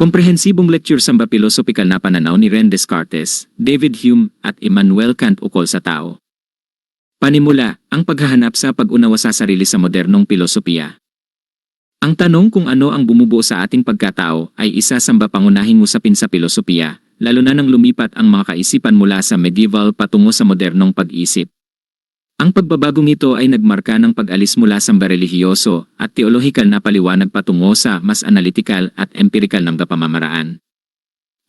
Komprehensibong lecture sa philosophical na pananaw ni Ren Descartes, David Hume at Immanuel Kant ukol sa tao. Panimula, ang paghahanap sa pag-unawa sa sarili sa modernong pilosopiya. Ang tanong kung ano ang bumubuo sa ating pagkatao ay isa sa pangunahing usapin sa pilosopiya, lalo na nang lumipat ang mga kaisipan mula sa medieval patungo sa modernong pag-isip. Ang pagbabagong ito ay nagmarka ng pag-alis mula sa relihiyoso at teolohikal na paliwanag patungo sa mas analytical at empirical ng pamamaraan.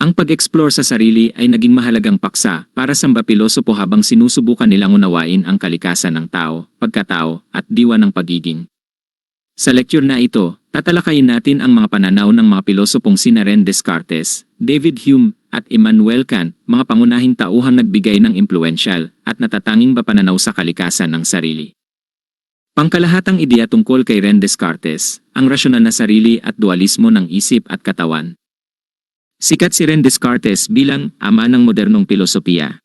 Ang pag-explore sa sarili ay naging mahalagang paksa para sa mga pilosopo habang sinusubukan nilang unawain ang kalikasan ng tao, pagkatao, at diwa ng pagiging. Sa lecture na ito, tatalakayin natin ang mga pananaw ng mga pilosopong sina Ren Descartes, David Hume, at Immanuel Kant, mga pangunahing tauhang nagbigay ng impluensyal at natatanging pananaw sa kalikasan ng sarili. Pangkalahatang ideya tungkol kay Ren Descartes, ang rasyonal na sarili at dualismo ng isip at katawan. Sikat si Ren Descartes bilang ama ng modernong pilosopiya.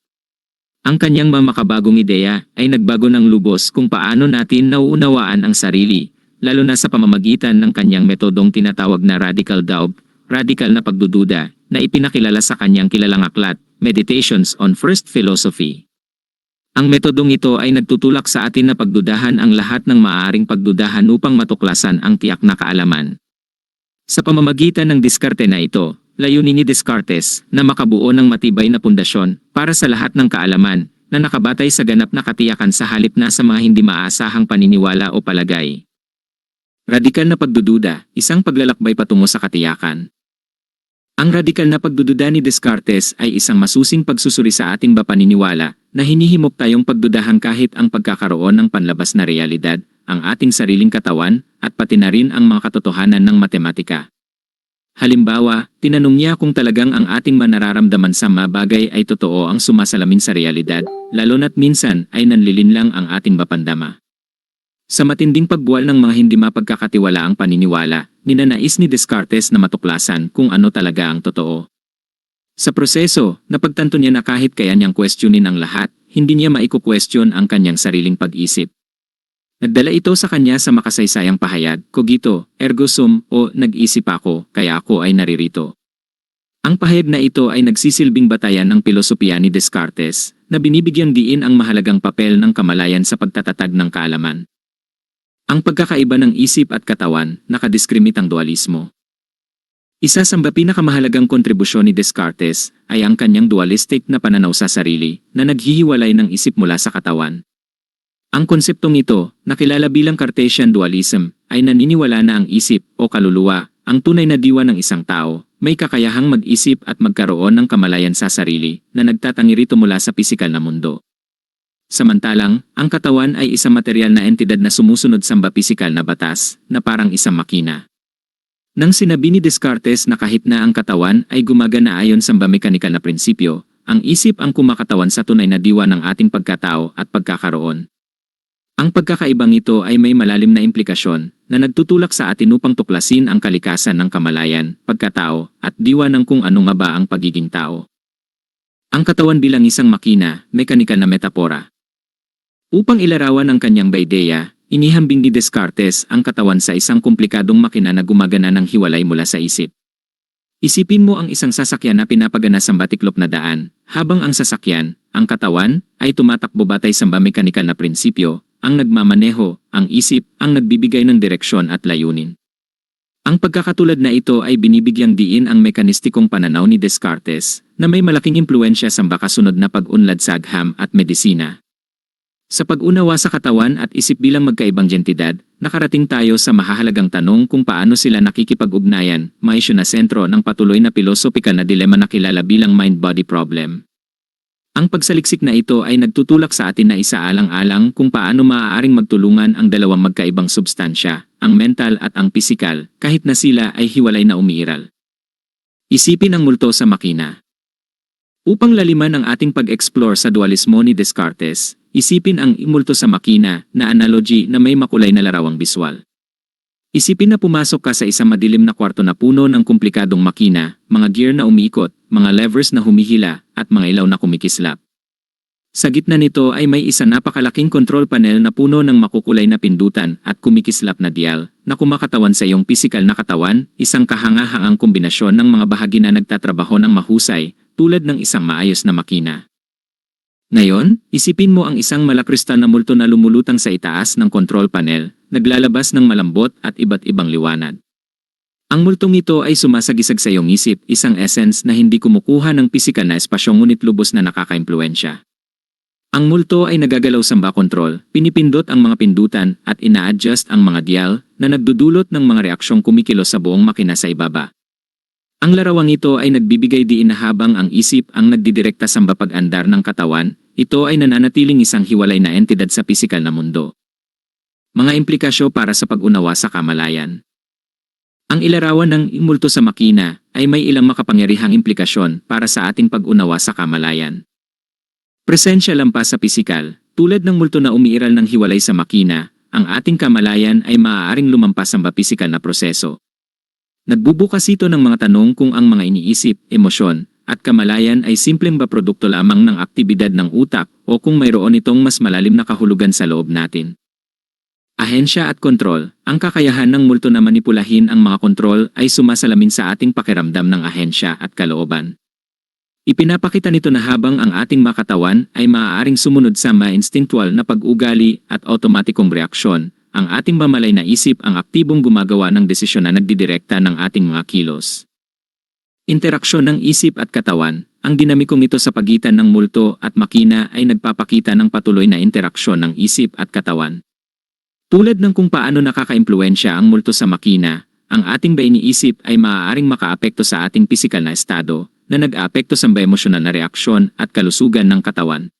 Ang kanyang mga makabagong ideya ay nagbago ng lubos kung paano natin nauunawaan ang sarili, lalo na sa pamamagitan ng kanyang metodong tinatawag na radical doubt, radical na pagdududa, na ipinakilala sa kanyang kilalang aklat, Meditations on First Philosophy. Ang metodong ito ay nagtutulak sa atin na pagdudahan ang lahat ng maaaring pagdudahan upang matuklasan ang tiyak na kaalaman. Sa pamamagitan ng diskarte na ito, layunin ni Descartes na makabuo ng matibay na pundasyon para sa lahat ng kaalaman na nakabatay sa ganap na katiyakan sa halip na sa mga hindi maasahang paniniwala o palagay. Radikal na pagdududa, isang paglalakbay patungo sa katiyakan. Ang radikal na pagdududa ni Descartes ay isang masusing pagsusuri sa ating ba paniniwala na hinihimok tayong pagdudahan kahit ang pagkakaroon ng panlabas na realidad, ang ating sariling katawan, at pati na rin ang mga katotohanan ng matematika. Halimbawa, tinanong niya kung talagang ang ating manararamdaman sa mga bagay ay totoo ang sumasalamin sa realidad, lalo na't minsan ay nanlilinlang ang ating mapandama. Sa matinding pagbuwal ng mga hindi mapagkakatiwala ang paniniwala, ninanais ni Descartes na matuklasan kung ano talaga ang totoo. Sa proseso, napagtanto niya na kahit kaya niyang questionin ang lahat, hindi niya maiko-question ang kanyang sariling pag-isip. Nagdala ito sa kanya sa makasaysayang pahayag, cogito, ergo sum, o nag-isip ako, kaya ako ay naririto. Ang pahayag na ito ay nagsisilbing batayan ng pilosopiya ni Descartes, na binibigyang diin ang mahalagang papel ng kamalayan sa pagtatatag ng kaalaman. Ang pagkakaiba ng isip at katawan, nakadiskrimit ang dualismo. Isa sa pinakamahalagang kontribusyon ni Descartes ay ang kanyang dualistic na pananaw sa sarili na naghihiwalay ng isip mula sa katawan. Ang konseptong ito, nakilala bilang Cartesian dualism, ay naniniwala na ang isip o kaluluwa, ang tunay na diwa ng isang tao, may kakayahang mag-isip at magkaroon ng kamalayan sa sarili na nagtatangi rito mula sa pisikal na mundo. Samantalang, ang katawan ay isang material na entidad na sumusunod sa pisikal na batas, na parang isang makina. Nang sinabi ni Descartes na kahit na ang katawan ay gumagana ayon sa mekanikal na prinsipyo, ang isip ang kumakatawan sa tunay na diwa ng ating pagkatao at pagkakaroon. Ang pagkakaibang ito ay may malalim na implikasyon na nagtutulak sa atin upang tuklasin ang kalikasan ng kamalayan, pagkatao, at diwa ng kung ano nga ba ang pagiging tao. Ang katawan bilang isang makina, mekanikal na metapora. Upang ilarawan ang kanyang baideya, inihambing ni Descartes ang katawan sa isang komplikadong makina na gumagana ng hiwalay mula sa isip. Isipin mo ang isang sasakyan na pinapagana sa batiklop na daan, habang ang sasakyan, ang katawan, ay tumatakbo batay sa mekanikal na prinsipyo, ang nagmamaneho, ang isip, ang nagbibigay ng direksyon at layunin. Ang pagkakatulad na ito ay binibigyang diin ang mekanistikong pananaw ni Descartes na may malaking impluensya sa bakasunod na pag-unlad sa agham at medisina. Sa pag-unawa sa katawan at isip bilang magkaibang entidad, nakarating tayo sa mahahalagang tanong kung paano sila nakikipag-ugnayan, maisyo na sentro ng patuloy na pilosopikal na dilema na kilala bilang mind-body problem. Ang pagsaliksik na ito ay nagtutulak sa atin na isaalang-alang kung paano maaaring magtulungan ang dalawang magkaibang substansya, ang mental at ang pisikal, kahit na sila ay hiwalay na umiiral. Isipin ang multo sa makina. Upang laliman ang ating pag-explore sa dualismo ni Descartes, isipin ang imulto sa makina na analogy na may makulay na larawang biswal. Isipin na pumasok ka sa isang madilim na kwarto na puno ng komplikadong makina, mga gear na umiikot, mga levers na humihila, at mga ilaw na kumikislap. Sa gitna nito ay may isa napakalaking control panel na puno ng makukulay na pindutan at kumikislap na dial na kumakatawan sa iyong pisikal na katawan, isang kahangahangang kombinasyon ng mga bahagi na nagtatrabaho ng mahusay tulad ng isang maayos na makina. Ngayon, isipin mo ang isang malakristal na multo na lumulutang sa itaas ng control panel, naglalabas ng malambot at iba't ibang liwanag. Ang multong ito ay sumasagisag sa iyong isip, isang essence na hindi kumukuha ng pisikal na espasyo ngunit lubos na nakakaimpluensya. Ang multo ay nagagalaw sa ba control, pinipindot ang mga pindutan at ina-adjust ang mga dial na nagdudulot ng mga reaksyong kumikilos sa buong makina sa ibaba. Ang larawang ito ay nagbibigay diin na habang ang isip ang nagdidirekta sa pag-andar ng katawan, ito ay nananatiling isang hiwalay na entidad sa pisikal na mundo. Mga implikasyo para sa pag-unawa sa kamalayan. Ang ilarawan ng multo sa makina ay may ilang makapangyarihang implikasyon para sa ating pag-unawa sa kamalayan. Presensya lampas sa pisikal, tulad ng multo na umiiral ng hiwalay sa makina, ang ating kamalayan ay maaaring lumampas sa pisikal na proseso. Nagbubukas ito ng mga tanong kung ang mga iniisip, emosyon, at kamalayan ay simpleng ba produkto lamang ng aktibidad ng utak o kung mayroon itong mas malalim na kahulugan sa loob natin. Ahensya at kontrol, ang kakayahan ng multo na manipulahin ang mga kontrol ay sumasalamin sa ating pakiramdam ng ahensya at kalooban. Ipinapakita nito na habang ang ating makatawan ay maaaring sumunod sa ma-instinctual na pag-ugali at automatikong reaksyon, ang ating mamalay na isip ang aktibong gumagawa ng desisyon na nagdidirekta ng ating mga kilos. Interaksyon ng isip at katawan, ang dinamikong ito sa pagitan ng multo at makina ay nagpapakita ng patuloy na interaksyon ng isip at katawan. Tulad ng kung paano nakakaimpluensya ang multo sa makina, ang ating ba iniisip ay maaaring makaapekto sa ating pisikal na estado, na nag-aapekto sa emosyonal na reaksyon at kalusugan ng katawan.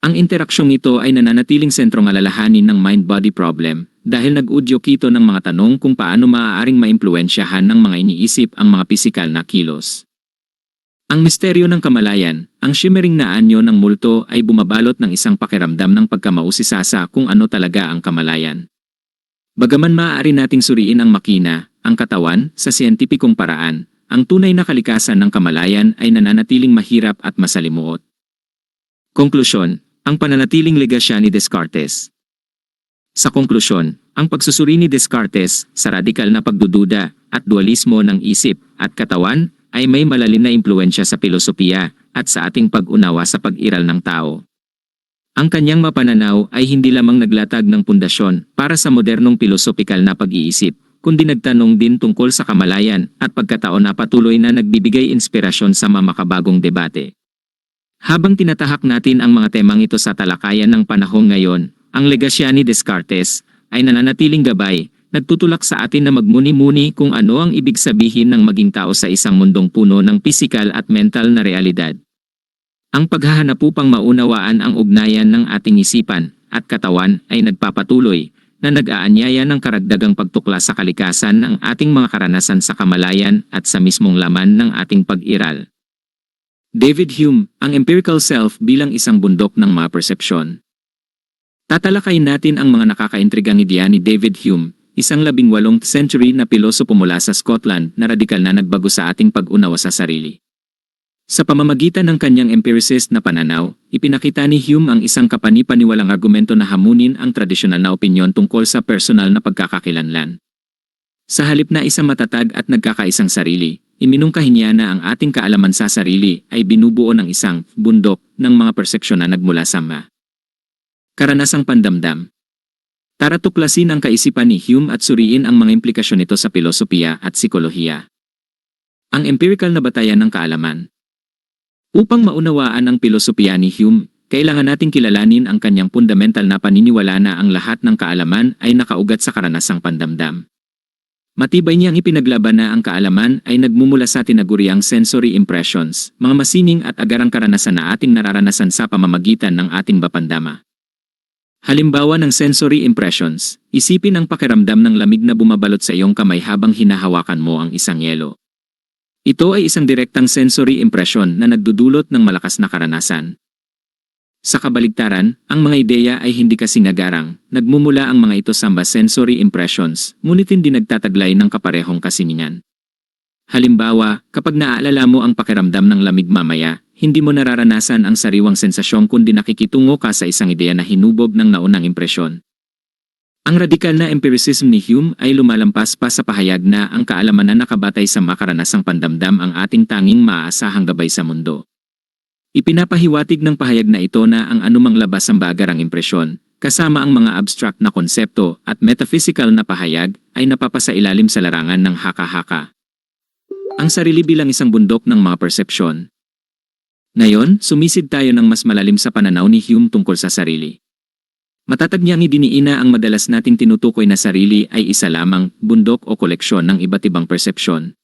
Ang interaksyong ito ay nananatiling sentrong alalahanin ng mind-body problem dahil nag-udyok ito ng mga tanong kung paano maaaring maimpluensyahan ng mga iniisip ang mga pisikal na kilos. Ang misteryo ng kamalayan, ang shimmering na anyo ng multo ay bumabalot ng isang pakiramdam ng pagkamausisasa kung ano talaga ang kamalayan. Bagaman maaari nating suriin ang makina, ang katawan, sa siyentipikong paraan, ang tunay na kalikasan ng kamalayan ay nananatiling mahirap at masalimuot. Konklusyon, ang pananatiling legasya ni Descartes. Sa konklusyon, ang pagsusuri ni Descartes sa radikal na pagdududa at dualismo ng isip at katawan ay may malalim na impluensya sa filosofiya at sa ating pag-unawa sa pag-iral ng tao. Ang kanyang mapananaw ay hindi lamang naglatag ng pundasyon para sa modernong pilosopikal na pag-iisip, kundi nagtanong din tungkol sa kamalayan at pagkataon na patuloy na nagbibigay inspirasyon sa mamakabagong debate. Habang tinatahak natin ang mga temang ito sa talakayan ng panahon ngayon, ang legasya ni Descartes ay nananatiling gabay, nagtutulak sa atin na magmuni-muni kung ano ang ibig sabihin ng maging tao sa isang mundong puno ng pisikal at mental na realidad. Ang paghahanap upang maunawaan ang ugnayan ng ating isipan at katawan ay nagpapatuloy na nag-aanyaya ng karagdagang pagtukla sa kalikasan ng ating mga karanasan sa kamalayan at sa mismong laman ng ating pag-iral. David Hume, ang empirical self bilang isang bundok ng mga persepsyon. Tatalakayin natin ang mga nakakaintrigang ideya ni David Hume, isang labing walong century na pilosopo mula sa Scotland na radikal na nagbago sa ating pag-unawa sa sarili. Sa pamamagitan ng kanyang empiricist na pananaw, ipinakita ni Hume ang isang kapani-paniwalang argumento na hamunin ang tradisyonal na opinyon tungkol sa personal na pagkakakilanlan. Sa halip na isang matatag at nagkakaisang sarili, iminungkahin niya na ang ating kaalaman sa sarili ay binubuo ng isang bundok ng mga perseksyon na nagmula sa ma. Karanasang pandamdam. Tara tuklasin ang kaisipan ni Hume at suriin ang mga implikasyon nito sa filosofiya at psikolohiya. Ang empirical na batayan ng kaalaman. Upang maunawaan ang pilosopiya ni Hume, kailangan nating kilalanin ang kanyang fundamental na paniniwala na ang lahat ng kaalaman ay nakaugat sa karanasang pandamdam. Matibay niyang ipinaglaban na ang kaalaman ay nagmumula sa tinaguriang sensory impressions, mga masining at agarang karanasan na ating nararanasan sa pamamagitan ng ating bapandama. Halimbawa ng sensory impressions, isipin ang pakiramdam ng lamig na bumabalot sa iyong kamay habang hinahawakan mo ang isang yelo. Ito ay isang direktang sensory impression na nagdudulot ng malakas na karanasan. Sa kabaligtaran, ang mga ideya ay hindi kasing agarang, nagmumula ang mga ito sa sensory impressions, ngunit hindi nagtataglay ng kaparehong kasiningan. Halimbawa, kapag naaalala mo ang pakiramdam ng lamig mamaya, hindi mo nararanasan ang sariwang sensasyong kundi nakikitungo ka sa isang ideya na hinubog ng naunang impresyon. Ang radikal na empiricism ni Hume ay lumalampas pa sa pahayag na ang kaalaman na nakabatay sa makaranasang pandamdam ang ating tanging maaasahang gabay sa mundo. Ipinapahiwatig ng pahayag na ito na ang anumang labas ang bagarang impresyon, kasama ang mga abstract na konsepto at metaphysical na pahayag ay napapasailalim sa larangan ng haka-haka. Ang sarili bilang isang bundok ng mga persepsyon. Ngayon, sumisid tayo ng mas malalim sa pananaw ni Hume tungkol sa sarili. Matatag niyang idiniina ang madalas nating tinutukoy na sarili ay isa lamang, bundok o koleksyon ng iba't ibang persepsyon.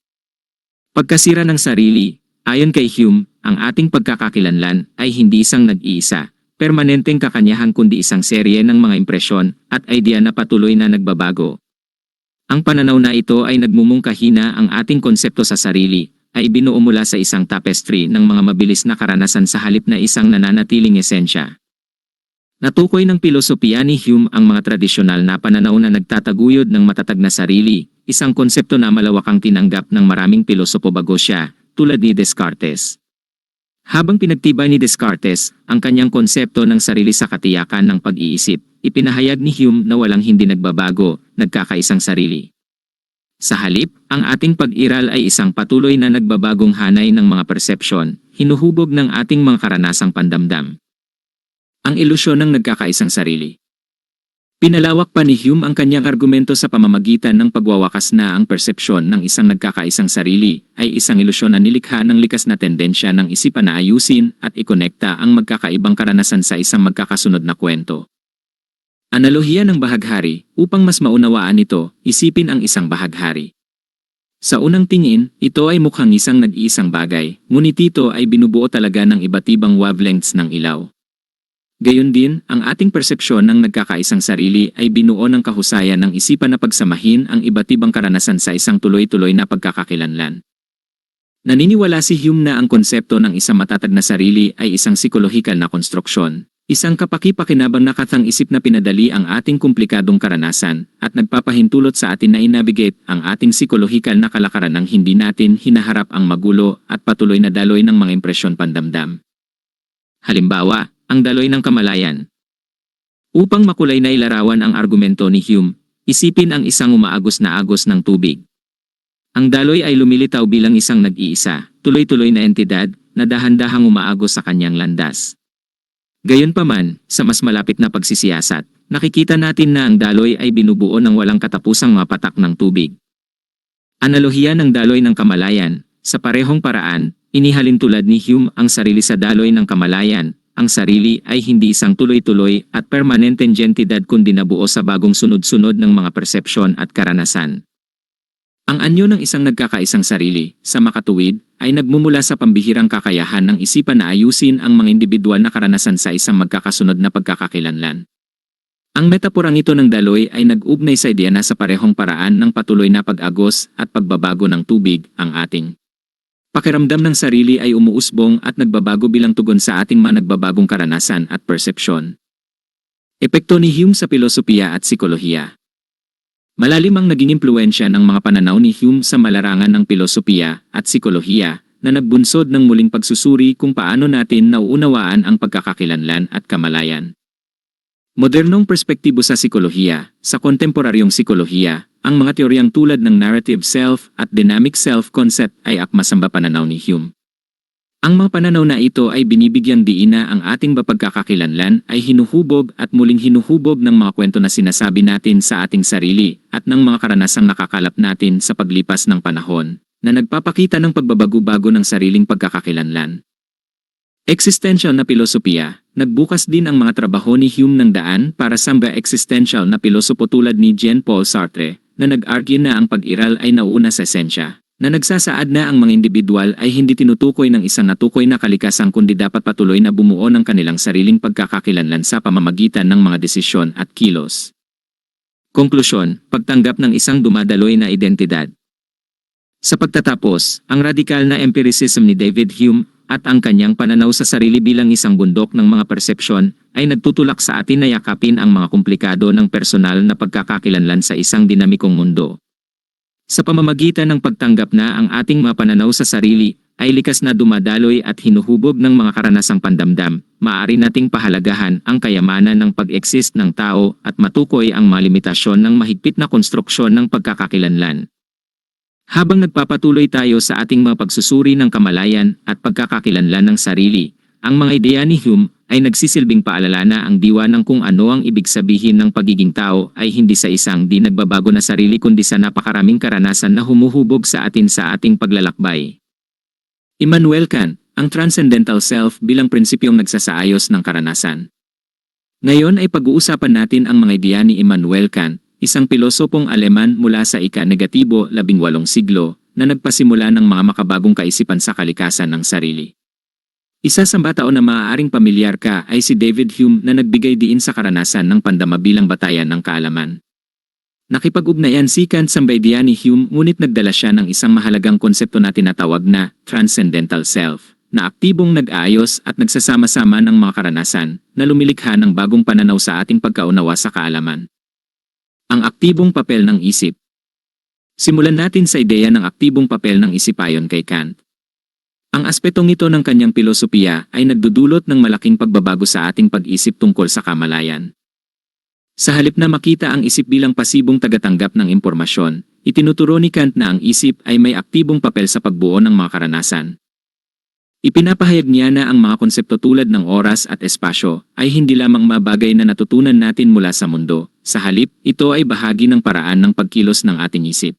Pagkasira ng sarili, ayon kay Hume, ang ating pagkakakilanlan ay hindi isang nag-iisa, permanenteng kakanyahan kundi isang serye ng mga impresyon at idea na patuloy na nagbabago. Ang pananaw na ito ay nagmumungkahi na ang ating konsepto sa sarili ay binuo mula sa isang tapestry ng mga mabilis na karanasan sa halip na isang nananatiling esensya. Natukoy ng pilosopiya ni Hume ang mga tradisyonal na pananaw na nagtataguyod ng matatag na sarili, isang konsepto na malawakang tinanggap ng maraming pilosopo bago siya, tulad ni Descartes. Habang pinagtibay ni Descartes ang kanyang konsepto ng sarili sa katiyakan ng pag-iisip, ipinahayag ni Hume na walang hindi nagbabago, nagkakaisang sarili. Sa halip, ang ating pag-iral ay isang patuloy na nagbabagong hanay ng mga persepsyon, hinuhubog ng ating mga karanasang pandamdam. Ang ilusyon ng nagkakaisang sarili. Pinalawak pa ni Hume ang kanyang argumento sa pamamagitan ng pagwawakas na ang persepsyon ng isang nagkakaisang sarili ay isang ilusyon na nilikha ng likas na tendensya ng isipan na ayusin at ikonekta ang magkakaibang karanasan sa isang magkakasunod na kwento. Analohiya ng bahaghari, upang mas maunawaan ito, isipin ang isang bahaghari. Sa unang tingin, ito ay mukhang isang nag-iisang bagay, ngunit ito ay binubuo talaga ng iba't ibang wavelengths ng ilaw. Gayon din, ang ating persepsyon ng nagkakaisang sarili ay binuo ng kahusayan ng isipan na pagsamahin ang iba't ibang karanasan sa isang tuloy-tuloy na pagkakakilanlan. Naniniwala si Hume na ang konsepto ng isang matatag na sarili ay isang psikolohikal na konstruksyon, isang kapaki-pakinabang na kathang isip na pinadali ang ating komplikadong karanasan at nagpapahintulot sa atin na inavigate ang ating psikolohikal na kalakaran ng hindi natin hinaharap ang magulo at patuloy na daloy ng mga impresyon pandamdam. Halimbawa, ang daloy ng kamalayan. Upang makulay na ilarawan ang argumento ni Hume, isipin ang isang umaagos na agos ng tubig. Ang daloy ay lumilitaw bilang isang nag-iisa, tuloy-tuloy na entidad na dahan-dahang umaagos sa kanyang landas. Gayunpaman, sa mas malapit na pagsisiyasat, nakikita natin na ang daloy ay binubuo ng walang katapusang mga patak ng tubig. Analohiya ng daloy ng kamalayan, sa parehong paraan, inihalin tulad ni Hume ang sarili sa daloy ng kamalayan, ang sarili ay hindi isang tuloy-tuloy at permanenteng entidad kundi nabuo sa bagong sunod-sunod ng mga persepsyon at karanasan. Ang anyo ng isang nagkakaisang sarili, sa makatuwid, ay nagmumula sa pambihirang kakayahan ng isipan na ayusin ang mga individual na karanasan sa isang magkakasunod na pagkakakilanlan. Ang metaporang ito ng daloy ay nag-ugnay sa ideya na sa parehong paraan ng patuloy na pag-agos at pagbabago ng tubig ang ating Pakiramdam ng sarili ay umuusbong at nagbabago bilang tugon sa ating mga nagbabagong karanasan at persepsyon. Epekto ni Hume sa filosofiya at psikolohiya. Malalim ang naging impluensya ng mga pananaw ni Hume sa malarangan ng filosofiya at psikolohiya na nagbunsod ng muling pagsusuri kung paano natin nauunawaan ang pagkakakilanlan at kamalayan. Modernong perspektibo sa psikolohiya, sa kontemporaryong psikolohiya, ang mga teoryang tulad ng narrative self at dynamic self concept ay akmasamba pananaw ni Hume. Ang mga pananaw na ito ay binibigyang diina ang ating mapagkakakilanlan ay hinuhubog at muling hinuhubog ng mga kwento na sinasabi natin sa ating sarili at ng mga karanasang nakakalap natin sa paglipas ng panahon na nagpapakita ng pagbabago-bago ng sariling pagkakakilanlan. Existential na filosofiya, nagbukas din ang mga trabaho ni Hume ng daan para sa mga existential na pilosopo tulad ni Jean-Paul Sartre, na nag-argue na ang pag-iral ay nauuna sa esensya, na nagsasaad na ang mga individual ay hindi tinutukoy ng isang natukoy na kalikasan kundi dapat patuloy na bumuo ng kanilang sariling pagkakakilanlan sa pamamagitan ng mga desisyon at kilos. Konklusyon, pagtanggap ng isang dumadaloy na identidad. Sa pagtatapos, ang radikal na empiricism ni David Hume at ang kanyang pananaw sa sarili bilang isang bundok ng mga persepsyon ay nagtutulak sa atin na yakapin ang mga komplikado ng personal na pagkakakilanlan sa isang dinamikong mundo. Sa pamamagitan ng pagtanggap na ang ating mga pananaw sa sarili ay likas na dumadaloy at hinuhubog ng mga karanasang pandamdam, maaari nating pahalagahan ang kayamanan ng pag-exist ng tao at matukoy ang mga limitasyon ng mahigpit na konstruksyon ng pagkakakilanlan. Habang nagpapatuloy tayo sa ating mga pagsusuri ng kamalayan at pagkakakilanlan ng sarili, ang mga ideya ni Hume ay nagsisilbing paalala na ang diwa ng kung ano ang ibig sabihin ng pagiging tao ay hindi sa isang di nagbabago na sarili kundi sa napakaraming karanasan na humuhubog sa atin sa ating paglalakbay. Immanuel Kant, ang Transcendental Self bilang prinsipyong nagsasaayos ng karanasan. Ngayon ay pag-uusapan natin ang mga ideya ni Immanuel Kant, isang pilosopong Aleman mula sa ika-negatibo labing walong siglo na nagpasimula ng mga makabagong kaisipan sa kalikasan ng sarili. Isa sa mga tao na maaaring pamilyar ka ay si David Hume na nagbigay diin sa karanasan ng pandama bilang batayan ng kaalaman. Nakipag-ugnayan si Kant sa idea ni Hume ngunit nagdala siya ng isang mahalagang konsepto na tinatawag na transcendental self, na aktibong nag-aayos at nagsasama-sama ng mga karanasan na lumilikha ng bagong pananaw sa ating pagkaunawa sa kaalaman. Ang aktibong papel ng isip Simulan natin sa ideya ng aktibong papel ng isip ayon kay Kant. Ang aspetong ito ng kanyang pilosopiya ay nagdudulot ng malaking pagbabago sa ating pag-isip tungkol sa kamalayan. Sa halip na makita ang isip bilang pasibong tagatanggap ng impormasyon, itinuturo ni Kant na ang isip ay may aktibong papel sa pagbuo ng mga karanasan. Ipinapahayag niya na ang mga konsepto tulad ng oras at espasyo ay hindi lamang mabagay na natutunan natin mula sa mundo, sa halip, ito ay bahagi ng paraan ng pagkilos ng ating isip.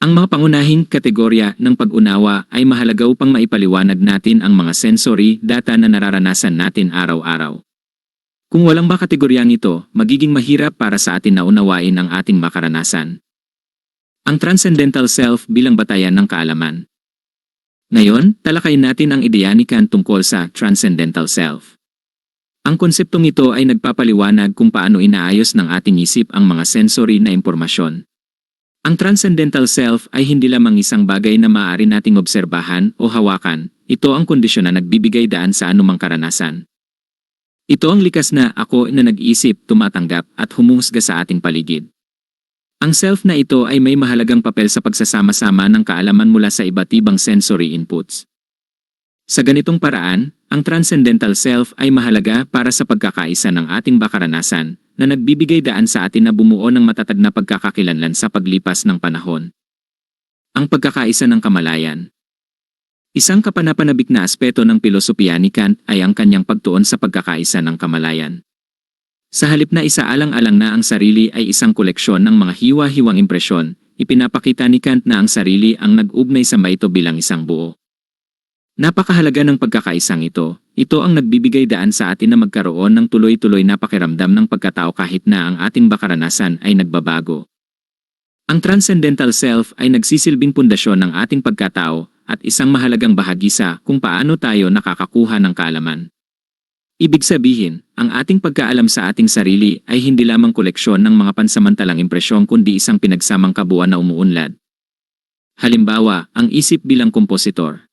Ang mga pangunahing kategorya ng pag-unawa ay mahalaga upang maipaliwanag natin ang mga sensory data na nararanasan natin araw-araw. Kung walang ba kategoryang ito, magiging mahirap para sa atin na unawain ang ating makaranasan. Ang transcendental self bilang batayan ng kaalaman. Ngayon, talakayin natin ang ideya ni Kant tungkol sa transcendental self. Ang konseptong ito ay nagpapaliwanag kung paano inaayos ng ating isip ang mga sensory na impormasyon. Ang transcendental self ay hindi lamang isang bagay na maaari nating obserbahan o hawakan, ito ang kondisyon na nagbibigay daan sa anumang karanasan. Ito ang likas na ako na nag-isip, tumatanggap at humusga sa ating paligid. Ang self na ito ay may mahalagang papel sa pagsasama-sama ng kaalaman mula sa iba't ibang sensory inputs. Sa ganitong paraan, ang transcendental self ay mahalaga para sa pagkakaisa ng ating bakaranasan na nagbibigay daan sa atin na bumuo ng matatag na pagkakakilanlan sa paglipas ng panahon. Ang pagkakaisa ng kamalayan Isang kapanapanabik na aspeto ng pilosopiya ni Kant ay ang kanyang pagtuon sa pagkakaisa ng kamalayan. Sa halip na isaalang-alang na ang sarili ay isang koleksyon ng mga hiwa-hiwang impresyon, ipinapakita ni Kant na ang sarili ang nag-ugnay sa maito bilang isang buo. Napakahalaga ng pagkakaisang ito, ito ang nagbibigay daan sa atin na magkaroon ng tuloy-tuloy na pakiramdam ng pagkatao kahit na ang ating bakaranasan ay nagbabago. Ang transcendental self ay nagsisilbing pundasyon ng ating pagkatao at isang mahalagang bahagi sa kung paano tayo nakakakuha ng kaalaman. Ibig sabihin, ang ating pagkaalam sa ating sarili ay hindi lamang koleksyon ng mga pansamantalang impresyon kundi isang pinagsamang kabuuan na umuunlad. Halimbawa, ang isip bilang kompositor.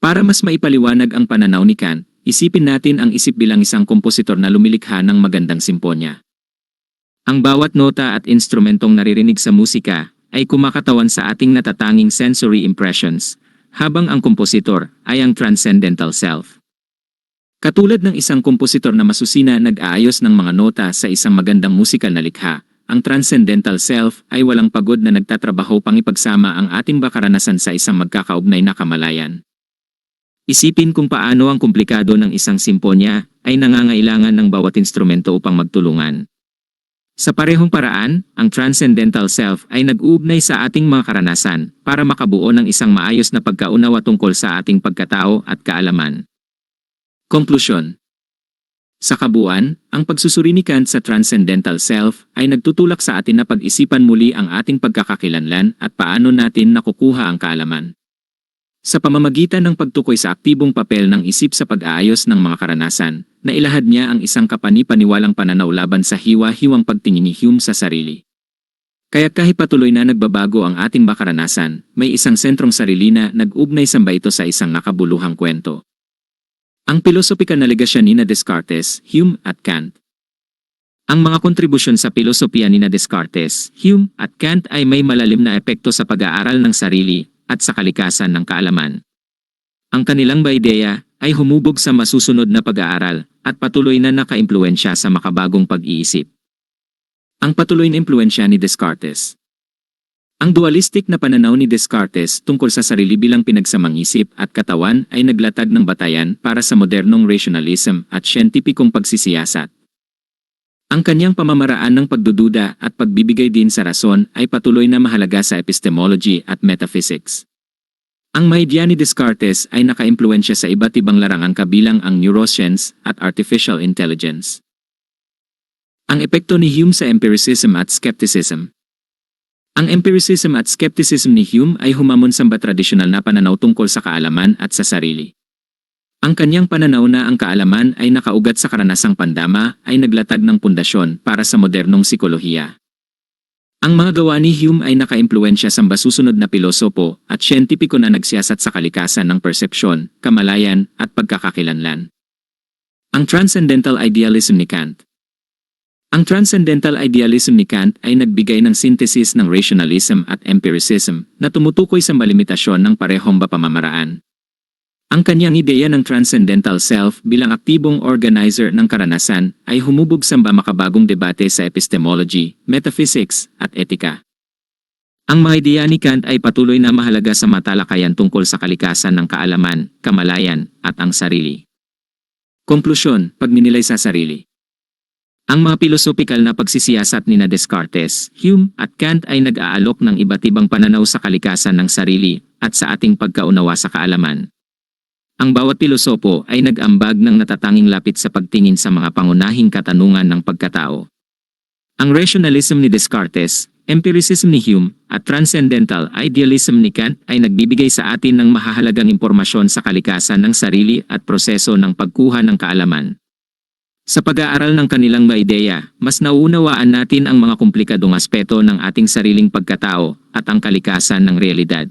Para mas maipaliwanag ang pananaw ni Kant, isipin natin ang isip bilang isang kompositor na lumilikha ng magandang simponya. Ang bawat nota at instrumentong naririnig sa musika ay kumakatawan sa ating natatanging sensory impressions, habang ang kompositor ay ang transcendental self. Katulad ng isang kompositor na masusina nag-aayos ng mga nota sa isang magandang musikal na likha, ang transcendental self ay walang pagod na nagtatrabaho pang ipagsama ang ating bakaranasan sa isang magkakaugnay na kamalayan. Isipin kung paano ang komplikado ng isang simponya ay nangangailangan ng bawat instrumento upang magtulungan. Sa parehong paraan, ang transcendental self ay nag-uugnay sa ating mga karanasan para makabuo ng isang maayos na pagkaunawa tungkol sa ating pagkatao at kaalaman. Konklusyon Sa kabuuan, ang pagsusuri ni Kant sa transcendental self ay nagtutulak sa atin na pag-isipan muli ang ating pagkakakilanlan at paano natin nakukuha ang kaalaman. Sa pamamagitan ng pagtukoy sa aktibong papel ng isip sa pag-aayos ng mga karanasan, nailahad niya ang isang kapani-paniwalang pananaw laban sa hiwa-hiwang pagtingin ni Hume sa sarili. Kaya kahit patuloy na nagbabago ang ating bakaranasan, may isang sentrong sarili na nag-ugnay samba ito sa isang nakabuluhang kwento. Ang pilosopikal na legasyon ni na Descartes, Hume at Kant. Ang mga kontribusyon sa pilosopiya ni na Descartes, Hume at Kant ay may malalim na epekto sa pag-aaral ng sarili at sa kalikasan ng kaalaman. Ang kanilang ideya ay humubog sa masusunod na pag-aaral at patuloy na nakaimpluensya sa makabagong pag-iisip. Ang patuloy na impluensya ni Descartes Ang dualistic na pananaw ni Descartes tungkol sa sarili bilang pinagsamang isip at katawan ay naglatag ng batayan para sa modernong rationalism at siyentipikong pagsisiyasat. Ang kanyang pamamaraan ng pagdududa at pagbibigay din sa rason ay patuloy na mahalaga sa epistemology at metaphysics. Ang maidya ni Descartes ay nakaimpluensya sa iba't ibang larangan kabilang ang neuroscience at artificial intelligence. Ang epekto ni Hume sa empiricism at skepticism Ang empiricism at skepticism ni Hume ay humamon sa tradisyonal na pananaw tungkol sa kaalaman at sa sarili. Ang kanyang pananaw na ang kaalaman ay nakaugat sa karanasang pandama ay naglatag ng pundasyon para sa modernong sikolohiya. Ang mga gawa ni Hume ay nakaimpluensya sa basusunod na pilosopo at siyentipiko na nagsiyasat sa kalikasan ng persepsyon, kamalayan at pagkakakilanlan. Ang Transcendental Idealism ni Kant Ang Transcendental Idealism ni Kant ay nagbigay ng synthesis ng rationalism at empiricism na tumutukoy sa malimitasyon ng parehong pamamaraan. Ang kanyang ideya ng transcendental self bilang aktibong organizer ng karanasan ay humubog sa makabagong debate sa epistemology, metaphysics, at etika. Ang mga ideya ni Kant ay patuloy na mahalaga sa matalakayan tungkol sa kalikasan ng kaalaman, kamalayan, at ang sarili. Konklusyon, pagninilay sa sarili. Ang mga pilosopikal na pagsisiyasat ni na Descartes, Hume, at Kant ay nag-aalok ng iba't ibang pananaw sa kalikasan ng sarili at sa ating pagkaunawa sa kaalaman. Ang bawat pilosopo ay nag-ambag ng natatanging lapit sa pagtingin sa mga pangunahing katanungan ng pagkatao. Ang rationalism ni Descartes, empiricism ni Hume, at transcendental idealism ni Kant ay nagbibigay sa atin ng mahahalagang impormasyon sa kalikasan ng sarili at proseso ng pagkuha ng kaalaman. Sa pag-aaral ng kanilang mga ideya, mas nauunawaan natin ang mga komplikadong aspeto ng ating sariling pagkatao at ang kalikasan ng realidad.